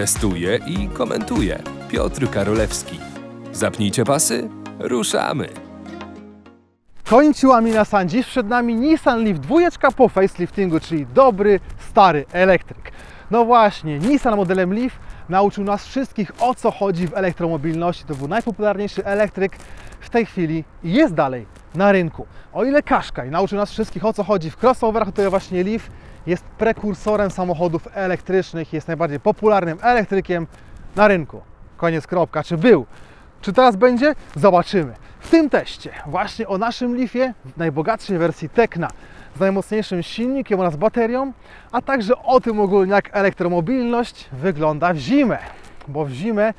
Testuje i komentuje Piotr Karolewski. Zapnijcie pasy, ruszamy! Kończyłami na sam dziś przed nami Nissan Leaf 2 po faceliftingu, czyli dobry, stary elektryk. No właśnie, Nissan modelem Leaf nauczył nas wszystkich o co chodzi w elektromobilności. To był najpopularniejszy elektryk w tej chwili i jest dalej na rynku. O ile Qashqai nauczył nas wszystkich o co chodzi w crossoverach, to właśnie Leaf jest prekursorem samochodów elektrycznych, jest najbardziej popularnym elektrykiem na rynku. Koniec kropka. Czy był? Czy teraz będzie? Zobaczymy. W tym teście właśnie o naszym Leafie w najbogatszej wersji Tekna z najmocniejszym silnikiem oraz baterią, a także o tym ogólnie jak elektromobilność wygląda w zimę. Bo w zimę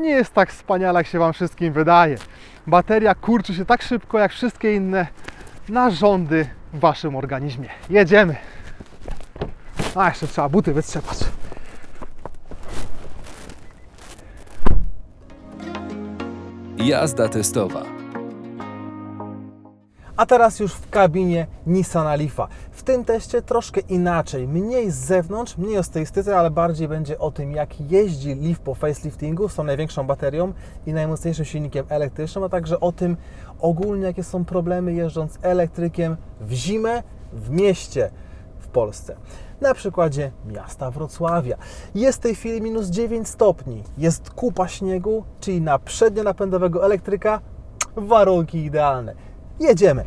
nie jest tak wspaniale jak się Wam wszystkim wydaje. Bateria kurczy się tak szybko jak wszystkie inne narządy w Waszym organizmie. Jedziemy! A jeszcze trzeba buty wytrzepać. Jazda testowa. A teraz już w kabinie Nissana Leafa. W tym teście troszkę inaczej. Mniej z zewnątrz, mniej o stylistyce, ale bardziej będzie o tym, jak jeździ Leaf po faceliftingu z tą największą baterią i najmocniejszym silnikiem elektrycznym, a także o tym ogólnie, jakie są problemy jeżdżąc elektrykiem w zimę w mieście w Polsce. Na przykładzie miasta Wrocławia. Jest w tej chwili minus 9 stopni, jest kupa śniegu, czyli na przednionapędowego elektryka warunki idealne. Jedziemy.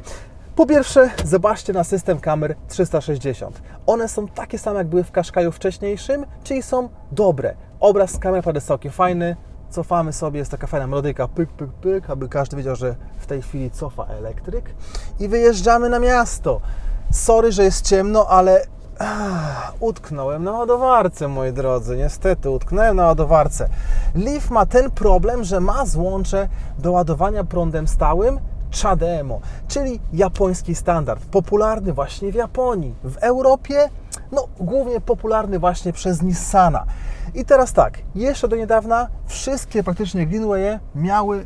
Po pierwsze, zobaczcie na system kamer 360. One są takie same, jak były w Qashqaiu wcześniejszym, czyli są dobre. Obraz z kamer naprawdę całkiem fajny. Cofamy sobie, jest taka fajna melodyka, pyk, pyk, pyk, aby każdy wiedział, że w tej chwili cofa elektryk. I wyjeżdżamy na miasto. Sorry, że jest ciemno, ale utknąłem na ładowarce, moi drodzy. Niestety, utknąłem na ładowarce. Leaf ma ten problem, że ma złącze do ładowania prądem stałym CHAdeMO, czyli japoński standard, popularny właśnie w Japonii. W Europie, no głównie popularny właśnie przez Nissana. I teraz tak, jeszcze do niedawna wszystkie praktycznie Greenwaye miały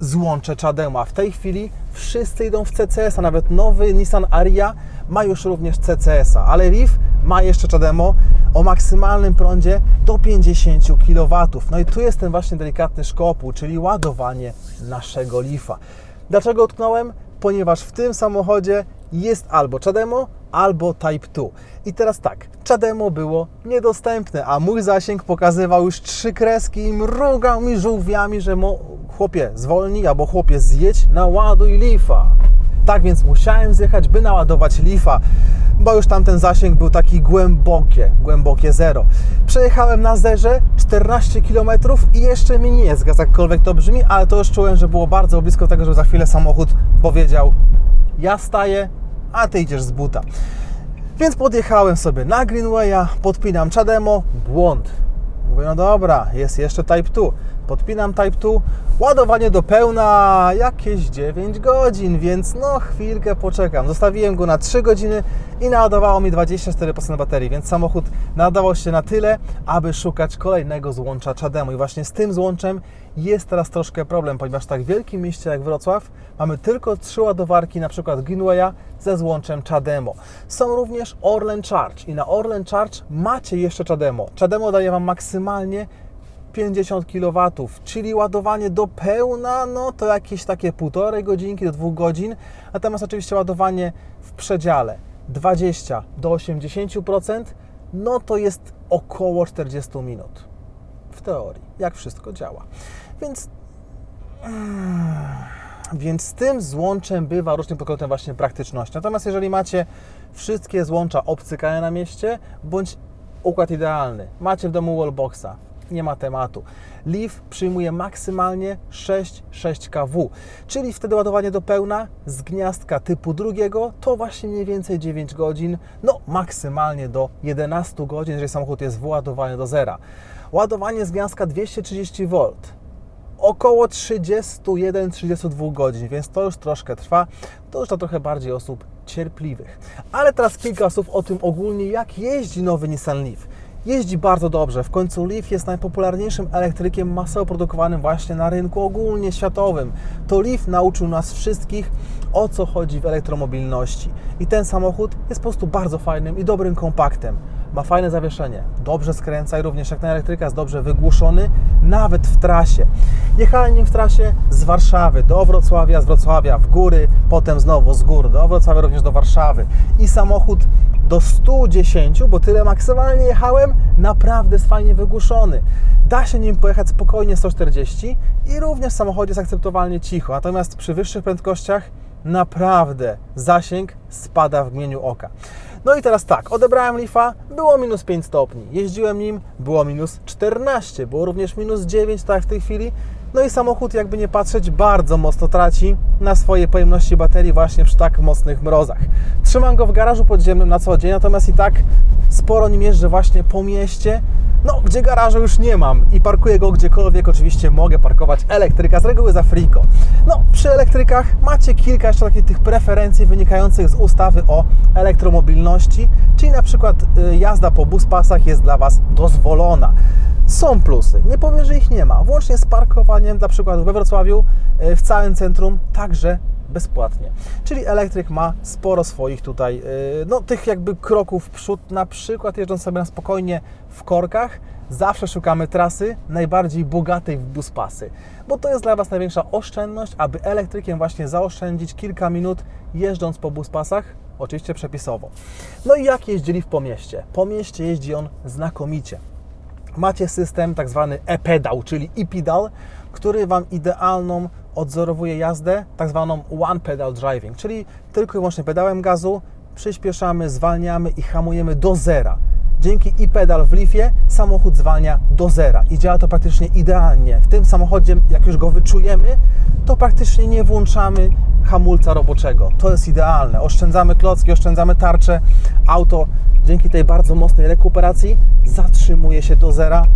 złącze CHAdeMO, a w tej chwili wszyscy idą w CCS, a nawet nowy Nissan Aria ma już również CCS-a, ale Leaf ma jeszcze CHAdeMO o maksymalnym prądzie do 50 kW. No i tu jest ten właśnie delikatny szkopuł, czyli ładowanie naszego Leafa. Dlaczego utknąłem? Ponieważ w tym samochodzie jest albo CHAdeMO, albo Type 2. I teraz tak, CHAdeMO było niedostępne, a mój zasięg pokazywał już trzy kreski i mrugał mi żółwiami, że mo, chłopie zwolnij, albo chłopie zjedź, naładuj Leafa. Tak więc musiałem zjechać, by naładować Leafa, bo już tamten zasięg był taki głębokie, głębokie zero. Przejechałem na zerze 14 km i jeszcze mi nie zgasł, jakkolwiek to brzmi, ale to już czułem, że było bardzo blisko tego, żeby za chwilę samochód powiedział ja staję, a Ty idziesz z buta. Więc podjechałem sobie na Greenwaya, podpinam CHAdeMO, błąd. Mówię, no dobra, jest jeszcze Type 2. Podpinam Type 2, ładowanie do pełna jakieś 9 godzin, więc no chwilkę poczekam. Zostawiłem go na 3 godziny i naładowało mi 24% baterii, więc samochód nadawał się na tyle, aby szukać kolejnego złącza CHAdeMO. I właśnie z tym złączem jest teraz troszkę problem, ponieważ w tak wielkim mieście jak Wrocław mamy tylko trzy ładowarki, na przykład Greenwaya ze złączem CHAdeMO. Są również Orlen Charge i na Orlen Charge macie jeszcze CHAdeMO. CHAdeMO daje Wam maksymalnie 50 kW, czyli ładowanie do pełna, no to jakieś takie półtorej godzinki do dwóch godzin, natomiast oczywiście ładowanie w przedziale 20 do 80%, no to jest około 40 minut w teorii, jak wszystko działa. Więc więc z tym złączem bywa różnie pod kątem właśnie praktyczności. Natomiast jeżeli macie wszystkie złącza obcykane na mieście, bądź układ idealny, macie w domu wallboxa, nie ma tematu. Leaf przyjmuje maksymalnie 6,6 kW, czyli wtedy ładowanie do pełna z gniazdka typu drugiego to właśnie mniej więcej 9 godzin, no maksymalnie do 11 godzin, jeżeli samochód jest wyładowany do zera. Ładowanie z gniazdka 230 V około 31-32 godzin, więc to już troszkę trwa. To już to trochę bardziej osób cierpliwych. Ale teraz kilka słów o tym ogólnie, jak jeździ nowy Nissan Leaf. Jeździ bardzo dobrze. W końcu Leaf jest najpopularniejszym elektrykiem masowo produkowanym właśnie na rynku ogólnie światowym. To Leaf nauczył nas wszystkich o co chodzi w elektromobilności. I ten samochód jest po prostu bardzo fajnym i dobrym kompaktem. ma fajne zawieszenie, dobrze skręca i również jak na elektryka jest dobrze wygłuszony, nawet w trasie. Jechałem nim w trasie z Warszawy do Wrocławia, z Wrocławia w góry, potem znowu z gór do Wrocławia, również do Warszawy. I samochód do 110, bo tyle maksymalnie jechałem, naprawdę jest fajnie wygłuszony. Da się nim pojechać spokojnie 140 i również samochód jest akceptowalnie cicho. Natomiast przy wyższych prędkościach naprawdę zasięg spada w mgnieniu oka. No i teraz tak, odebrałem Leafa, było minus 5 stopni. Jeździłem nim, było minus 14, było również minus 9, tak w tej chwili. No i samochód, jakby nie patrzeć, bardzo mocno traci na swojej pojemności baterii właśnie przy tak mocnych mrozach. Trzymam go w garażu podziemnym na co dzień, natomiast i tak sporo nim jeżdżę właśnie po mieście, no, gdzie garażu już nie mam i parkuję go gdziekolwiek, oczywiście mogę parkować elektryka, z reguły za friko. No, przy elektrykach macie kilka jeszcze takich tych preferencji wynikających z ustawy o elektromobilności, czyli na przykład y, jazda po buspasach jest dla Was dozwolona. Są plusy, nie powiem, że ich nie ma, włącznie z parkowaniem, na przykład we Wrocławiu, y, w całym centrum, także bezpłatnie. Czyli elektryk ma sporo swoich tutaj, y, no tych jakby kroków w przód, na przykład jeżdżąc sobie na spokojnie w korkach, zawsze szukamy trasy najbardziej bogatej w buspasy, bo to jest dla Was największa oszczędność, aby elektrykiem właśnie zaoszczędzić kilka minut jeżdżąc po buspasach, oczywiście przepisowo. No i jak jeździli w po mieście? Po mieście jeździ on znakomicie. Macie system tak zwany e-pedał, czyli e-pedal, który Wam idealną odzorowuje jazdę, tak zwaną one pedal driving, czyli tylko i wyłącznie pedałem gazu przyspieszamy, zwalniamy i hamujemy do zera. Dzięki e-pedal w Leafie samochód zwalnia do zera i działa to praktycznie idealnie. W tym samochodzie, jak już go wyczujemy, to praktycznie nie włączamy hamulca roboczego. To jest idealne. Oszczędzamy klocki, oszczędzamy tarcze. Auto dzięki tej bardzo mocnej rekuperacji zatrzymuje się do zera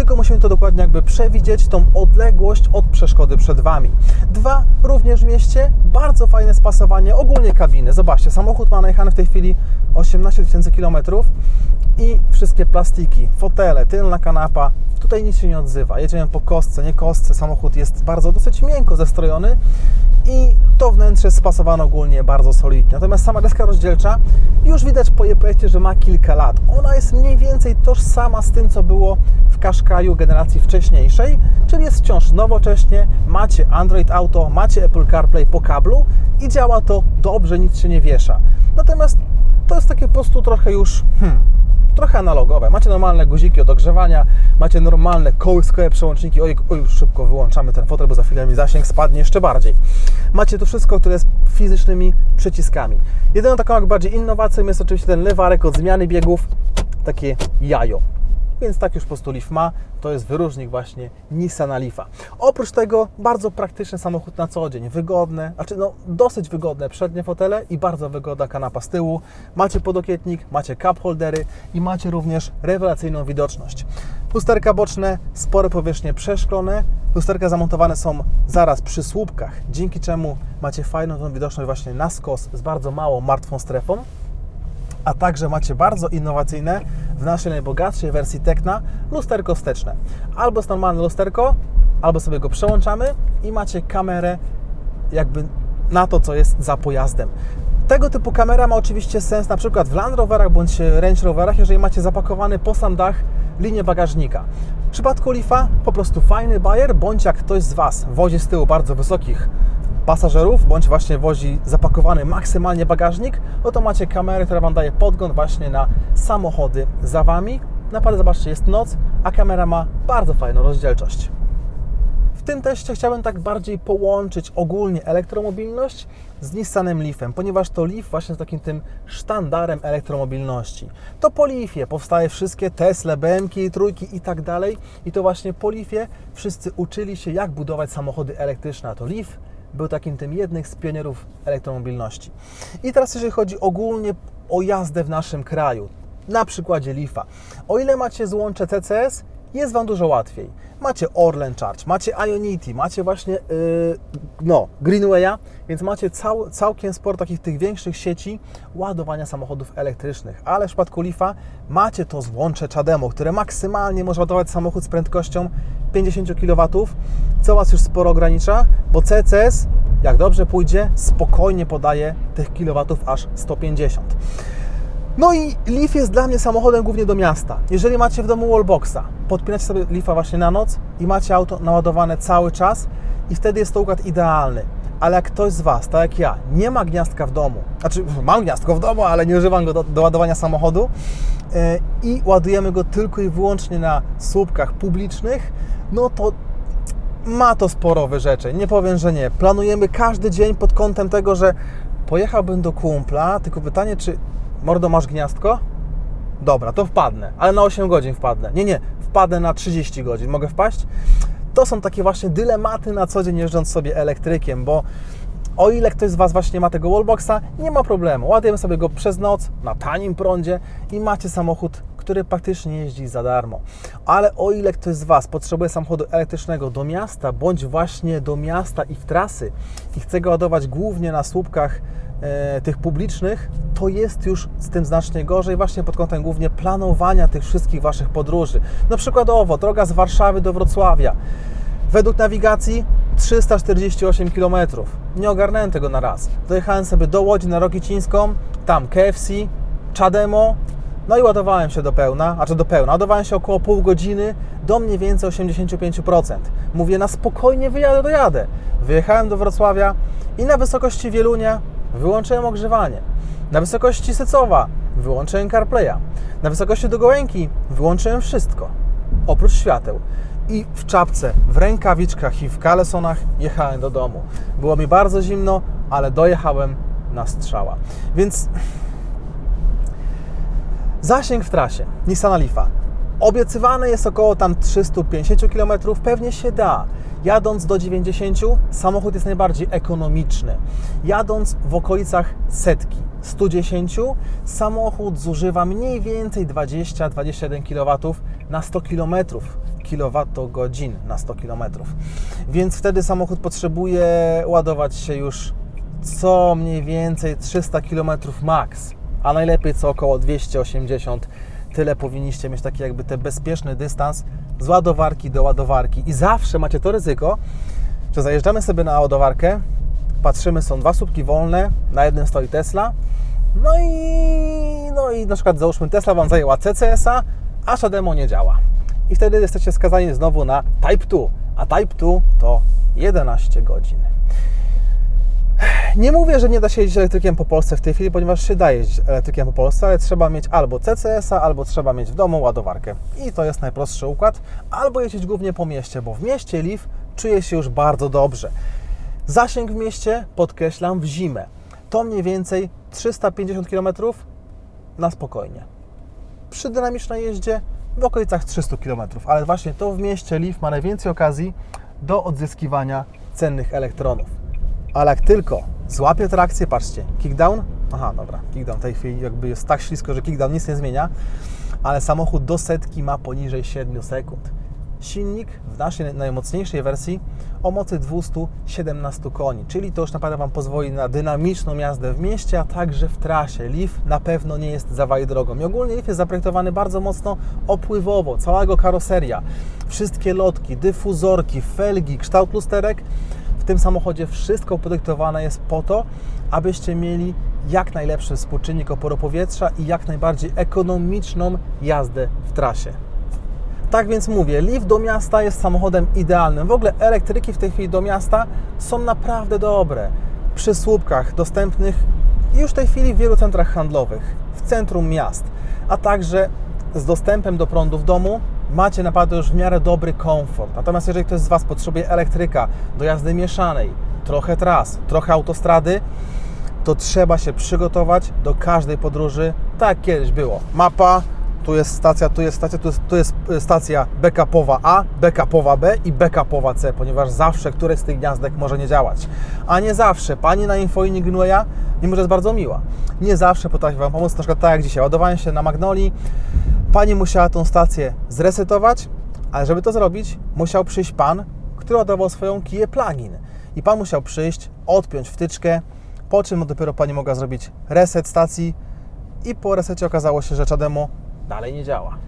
tylko musimy to dokładnie jakby przewidzieć, tą odległość od przeszkody przed Wami. Dwa, również w mieście, bardzo fajne spasowanie, ogólnie kabiny. Zobaczcie, samochód ma najechany w tej chwili 18 tysięcy kilometrów i wszystkie plastiki, fotele, tylna kanapa, tutaj nic się nie odzywa. Jedziemy po kostce, nie kostce, samochód jest bardzo dosyć miękko zestrojony i to wnętrze spasowano ogólnie bardzo solidnie. Natomiast sama deska rozdzielcza już widać po jej projekcie, że ma kilka lat. Ona jest mniej więcej tożsama z tym, co było w Qashqaiu generacji wcześniejszej, czyli jest wciąż nowocześnie, macie Android Auto, macie Apple CarPlay po kablu i działa to dobrze, nic się nie wiesza. Natomiast to jest takie po prostu trochę już hmm, trochę analogowe. Macie normalne guziki od ogrzewania, macie normalne kołyskowe przełączniki. Oj, oj, szybko wyłączamy ten fotel, bo za chwilę mi zasięg spadnie jeszcze bardziej. Macie to wszystko, które jest fizycznymi przyciskami. Jedyną taką jak bardziej innowacją jest oczywiście ten lewarek od zmiany biegów, takie jajo. Więc tak już po prostu Leaf ma, to jest wyróżnik właśnie Nissana Leafa. Oprócz tego bardzo praktyczny samochód na co dzień, wygodne, znaczy no dosyć wygodne przednie fotele i bardzo wygodna kanapa z tyłu. Macie podokietnik, macie cup holdery i macie również rewelacyjną widoczność. Lusterka boczne, spore powierzchnie przeszklone, lusterka zamontowane są zaraz przy słupkach, dzięki czemu macie fajną tą widoczność właśnie na skos z bardzo małą martwą strefą a także macie bardzo innowacyjne w naszej najbogatszej wersji Tekna lusterko wsteczne. Albo jest normalne lusterko, albo sobie go przełączamy i macie kamerę jakby na to, co jest za pojazdem. Tego typu kamera ma oczywiście sens na przykład w Land Roverach bądź Range Roverach, jeżeli macie zapakowany po sam dach linię bagażnika. W przypadku Leafa po prostu fajny bajer, bądź jak ktoś z Was wozi z tyłu bardzo wysokich pasażerów, bądź właśnie wozi zapakowany maksymalnie bagażnik, no to macie kamerę, która Wam daje podgląd właśnie na samochody za Wami. Naprawdę zobaczcie, jest noc, a kamera ma bardzo fajną rozdzielczość. W tym teście chciałbym tak bardziej połączyć ogólnie elektromobilność z Nissanem Leafem, ponieważ to Leaf właśnie jest takim tym sztandarem elektromobilności. To po Leafie powstaje wszystkie Tesla, BMW, trójki i tak dalej i to właśnie po Leafie wszyscy uczyli się jak budować samochody elektryczne, a to Leaf był takim tym jednym z pionierów elektromobilności. I teraz jeżeli chodzi ogólnie o jazdę w naszym kraju, na przykładzie Leafa. O ile macie złącze CCS, jest Wam dużo łatwiej. Macie Orlen Charge, macie Ionity, macie właśnie yy, no, Greenwaya, więc macie cał, całkiem sporo takich tych większych sieci ładowania samochodów elektrycznych. Ale w przypadku Leafa macie to złącze Chademo, które maksymalnie może ładować samochód z prędkością 50 kW, co Was już sporo ogranicza, bo CCS, jak dobrze pójdzie, spokojnie podaje tych kilowatów aż 150. No i Leaf jest dla mnie samochodem głównie do miasta. Jeżeli macie w domu wallboxa, podpinacie sobie Leafa właśnie na noc i macie auto naładowane cały czas i wtedy jest to układ idealny. Ale jak ktoś z Was, tak jak ja, nie ma gniazdka w domu, znaczy mam gniazdko w domu, ale nie używam go do, do ładowania samochodu yy, i ładujemy go tylko i wyłącznie na słupkach publicznych, no to ma to sporo wyrzeczeń. Nie powiem, że nie. Planujemy każdy dzień pod kątem tego, że pojechałbym do kumpla, tylko pytanie, czy mordo masz gniazdko? Dobra, to wpadnę, ale na 8 godzin wpadnę. Nie, nie, wpadnę na 30 godzin. Mogę wpaść? To są takie właśnie dylematy na co dzień jeżdżąc sobie elektrykiem, bo o ile ktoś z Was właśnie ma tego wallboxa, nie ma problemu. Ładujemy sobie go przez noc na tanim prądzie i macie samochód, który praktycznie jeździ za darmo. Ale o ile ktoś z Was potrzebuje samochodu elektrycznego do miasta, bądź właśnie do miasta i w trasy i chce go ładować głównie na słupkach tych publicznych, to jest już z tym znacznie gorzej właśnie pod kątem głównie planowania tych wszystkich Waszych podróży. No przykładowo, droga z Warszawy do Wrocławia. Według nawigacji 348 km. Nie ogarnąłem tego na raz. Dojechałem sobie do Łodzi na Rokicińską, tam KFC, Czademo, no i ładowałem się do pełna, a czy do pełna, ładowałem się około pół godziny do mniej więcej 85%. Mówię, na spokojnie wyjadę, dojadę. Wyjechałem do Wrocławia i na wysokości Wielunia wyłączyłem ogrzewanie. Na wysokości Sycowa wyłączyłem CarPlaya. Na wysokości do Gołęki wyłączyłem wszystko, oprócz świateł. I w czapce, w rękawiczkach i w kalesonach jechałem do domu. Było mi bardzo zimno, ale dojechałem na strzała. Więc Zasięg w trasie Nissana Leafa. Obiecywane jest około tam 350 km, pewnie się da. Jadąc do 90, samochód jest najbardziej ekonomiczny. Jadąc w okolicach setki, 110, samochód zużywa mniej więcej 20-21 kW na 100 km, kilowatogodzin na 100 km. Więc wtedy samochód potrzebuje ładować się już co mniej więcej 300 km max a najlepiej co około 280. Tyle powinniście mieć taki jakby ten bezpieczny dystans z ładowarki do ładowarki. I zawsze macie to ryzyko, że zajeżdżamy sobie na ładowarkę, patrzymy, są dwa słupki wolne, na jednym stoi Tesla, no i, no i na przykład załóżmy Tesla Wam zajęła CCS-a, a Shademo nie działa. I wtedy jesteście skazani znowu na Type 2, a Type 2 to 11 godzin. Nie mówię, że nie da się jeździć elektrykiem po Polsce w tej chwili, ponieważ się da jeździć elektrykiem po Polsce, ale trzeba mieć albo CCS-a, albo trzeba mieć w domu ładowarkę. I to jest najprostszy układ. Albo jeździć głównie po mieście, bo w mieście Leaf czuje się już bardzo dobrze. Zasięg w mieście, podkreślam, w zimę. To mniej więcej 350 km na spokojnie. Przy dynamicznej jeździe w okolicach 300 km, ale właśnie to w mieście Leaf ma najwięcej okazji do odzyskiwania cennych elektronów. Ale jak tylko złapie trakcję, patrzcie, kickdown, aha, dobra, kickdown w tej chwili jakby jest tak ślisko, że kickdown nic nie zmienia, ale samochód do setki ma poniżej 7 sekund. Silnik w naszej najmocniejszej wersji o mocy 217 koni, czyli to już naprawdę Wam pozwoli na dynamiczną jazdę w mieście, a także w trasie. Leaf na pewno nie jest zawali drogą. I ogólnie Leaf jest zaprojektowany bardzo mocno opływowo, całego karoseria. Wszystkie lotki, dyfuzorki, felgi, kształt lusterek w tym samochodzie wszystko podyktowane jest po to, abyście mieli jak najlepszy współczynnik oporu powietrza i jak najbardziej ekonomiczną jazdę w trasie. Tak więc mówię, Leaf do miasta jest samochodem idealnym. W ogóle elektryki w tej chwili do miasta są naprawdę dobre. Przy słupkach dostępnych już w tej chwili w wielu centrach handlowych, w centrum miast, a także z dostępem do prądu w domu macie naprawdę już w miarę dobry komfort. Natomiast jeżeli ktoś z Was potrzebuje elektryka do jazdy mieszanej, trochę tras, trochę autostrady, to trzeba się przygotować do każdej podróży, tak kiedyś było. Mapa, tu jest stacja, tu jest stacja, tu jest, tu jest stacja backupowa A, backupowa B i backupowa C, ponieważ zawsze któreś z tych gniazdek może nie działać. A nie zawsze. Pani na infolinii Greenwaya, mimo że jest bardzo miła, nie zawsze potrafi Wam pomóc, na przykład tak jak dzisiaj. Ładowałem się na Magnolii, Pani musiała tą stację zresetować, ale żeby to zrobić, musiał przyjść Pan, który ładował swoją Kia Plugin. I Pan musiał przyjść, odpiąć wtyczkę, po czym dopiero Pani mogła zrobić reset stacji i po resecie okazało się, że Czademo dalej nie działa.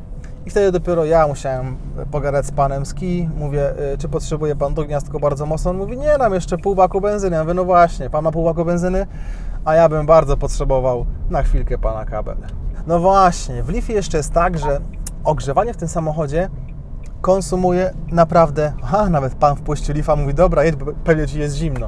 I wtedy dopiero ja musiałem pogadać z panem z Ki. Mówię, y, czy potrzebuje pan to gniazdko bardzo mocno? On mówi, nie, nam jeszcze pół baku benzyny. Ja mówię, no właśnie, pan ma pół baku benzyny, a ja bym bardzo potrzebował na chwilkę pana kabel. No właśnie, w Leafie jeszcze jest tak, że ogrzewanie w tym samochodzie konsumuje naprawdę. A, nawet pan wpuścił Leafa, mówi: Dobra, jedź, pewnie ci jest zimno.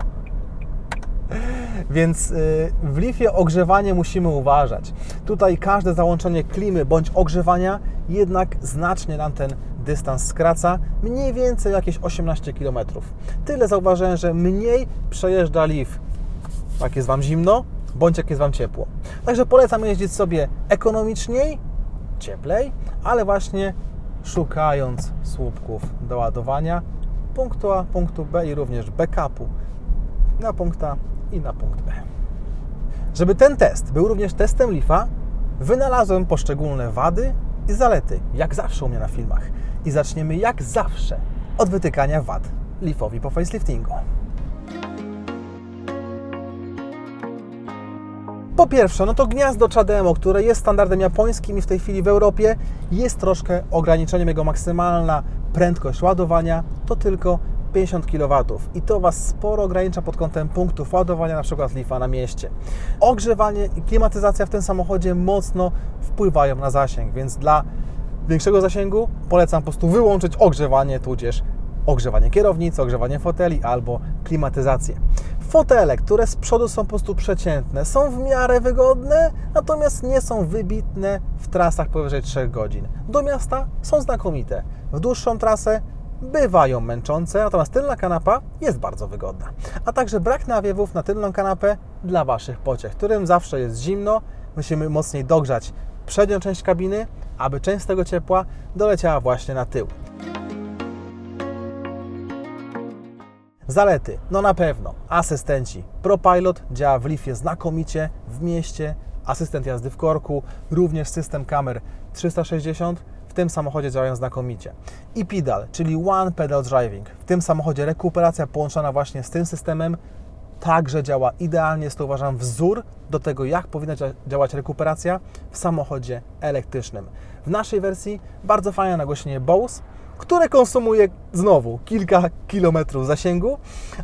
Więc y, w Leafie ogrzewanie musimy uważać. Tutaj każde załączenie klimy bądź ogrzewania jednak znacznie nam ten dystans skraca, mniej więcej jakieś 18 km. Tyle zauważyłem, że mniej przejeżdża Leaf, jak jest Wam zimno, bądź jak jest Wam ciepło. Także polecam jeździć sobie ekonomiczniej, cieplej, ale właśnie szukając słupków do ładowania punktu A, punktu B i również backupu na punkt A i na punkt B. Żeby ten test był również testem Leafa, wynalazłem poszczególne wady i zalety, jak zawsze u mnie na filmach. I zaczniemy jak zawsze od wytykania wad Leafowi po faceliftingu. Po pierwsze, no to gniazdo Chademo, które jest standardem japońskim i w tej chwili w Europie jest troszkę ograniczeniem jego maksymalna prędkość ładowania to tylko 50 kW i to Was sporo ogranicza pod kątem punktów ładowania, na przykład Leafa na mieście. Ogrzewanie i klimatyzacja w tym samochodzie mocno wpływają na zasięg, więc dla większego zasięgu polecam po prostu wyłączyć ogrzewanie, tudzież ogrzewanie kierownicy, ogrzewanie foteli albo klimatyzację. Fotele, które z przodu są po prostu przeciętne, są w miarę wygodne, natomiast nie są wybitne w trasach powyżej 3 godzin. Do miasta są znakomite. W dłuższą trasę bywają męczące, natomiast tylna kanapa jest bardzo wygodna. A także brak nawiewów na tylną kanapę dla Waszych pociech, którym zawsze jest zimno. Musimy mocniej dogrzać przednią część kabiny, aby część z tego ciepła doleciała właśnie na tył. Zalety, no na pewno, asystenci. ProPilot działa w Leafie znakomicie, w mieście, asystent jazdy w korku, również system kamer 360 w tym samochodzie działają znakomicie. I pedal, czyli One Pedal Driving. W tym samochodzie rekuperacja połączona właśnie z tym systemem także działa idealnie. Jest to uważam wzór do tego, jak powinna dzia- działać rekuperacja w samochodzie elektrycznym. W naszej wersji bardzo fajne nagłośnienie Bose, które konsumuje znowu kilka kilometrów zasięgu,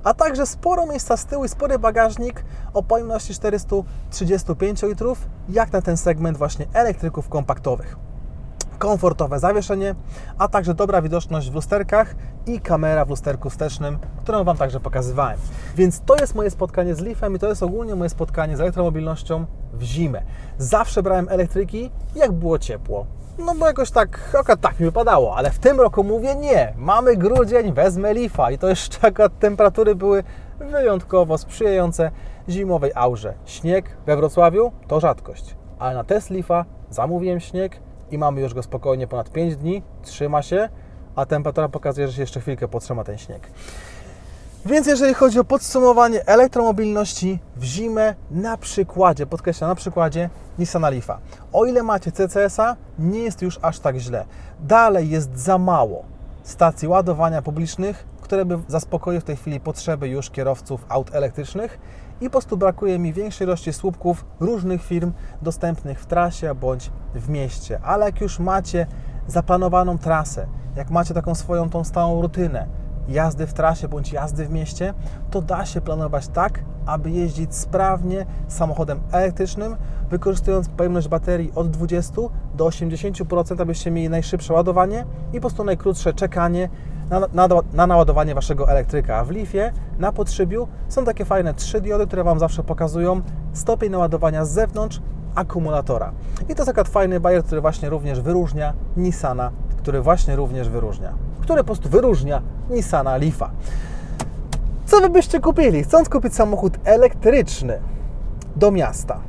a także sporo miejsca z tyłu i spory bagażnik o pojemności 435 litrów, jak na ten segment właśnie elektryków kompaktowych komfortowe zawieszenie, a także dobra widoczność w lusterkach i kamera w lusterku wstecznym, którą Wam także pokazywałem. Więc to jest moje spotkanie z Leafem i to jest ogólnie moje spotkanie z elektromobilnością w zimę. Zawsze brałem elektryki, jak było ciepło. No bo jakoś tak, akurat tak mi wypadało, ale w tym roku mówię nie, mamy grudzień, wezmę Leafa i to jeszcze akurat temperatury były wyjątkowo sprzyjające zimowej aurze. Śnieg we Wrocławiu to rzadkość, ale na test Leafa zamówiłem śnieg, i mamy już go spokojnie ponad 5 dni, trzyma się, a temperatura pokazuje, że się jeszcze chwilkę potrzyma ten śnieg. Więc jeżeli chodzi o podsumowanie elektromobilności w zimę na przykładzie, podkreślam, na przykładzie Nissana Leafa. O ile macie CCS-a, nie jest już aż tak źle. Dalej jest za mało stacji ładowania publicznych, które by zaspokoiły w tej chwili potrzeby już kierowców aut elektrycznych i po prostu brakuje mi większej ilości słupków różnych firm dostępnych w trasie bądź w mieście. Ale jak już macie zaplanowaną trasę, jak macie taką swoją tą stałą rutynę jazdy w trasie bądź jazdy w mieście, to da się planować tak, aby jeździć sprawnie samochodem elektrycznym, wykorzystując pojemność baterii od 20 do 80%, abyście mieli najszybsze ładowanie i po prostu najkrótsze czekanie na, na, na naładowanie Waszego elektryka. A w Leafie na podszybiu są takie fajne trzy diody, które Wam zawsze pokazują stopień naładowania z zewnątrz akumulatora. I to jest taki fajny bajer, który właśnie również wyróżnia Nissana, który właśnie również wyróżnia, który po prostu wyróżnia Nissana Leafa. Co Wy byście kupili, chcąc kupić samochód elektryczny do miasta?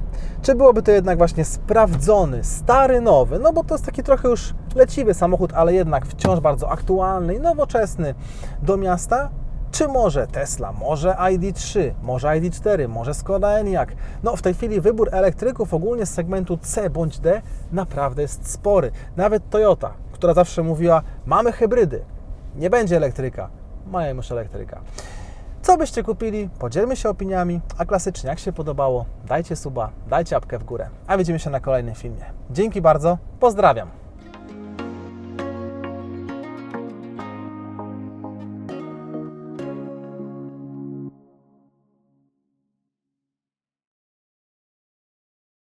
Czy byłoby to jednak właśnie sprawdzony, stary, nowy? No bo to jest taki trochę już leciwy samochód, ale jednak wciąż bardzo aktualny i nowoczesny do miasta? Czy może Tesla, może ID3, może ID4, może Skoda Enyaq? No w tej chwili wybór elektryków ogólnie z segmentu C bądź D naprawdę jest spory. Nawet Toyota, która zawsze mówiła, mamy hybrydy, nie będzie elektryka, mają już elektryka. Co byście kupili? Podzielmy się opiniami, a klasycznie jak się podobało, dajcie suba, dajcie apkę w górę, a widzimy się na kolejnym filmie. Dzięki bardzo, pozdrawiam.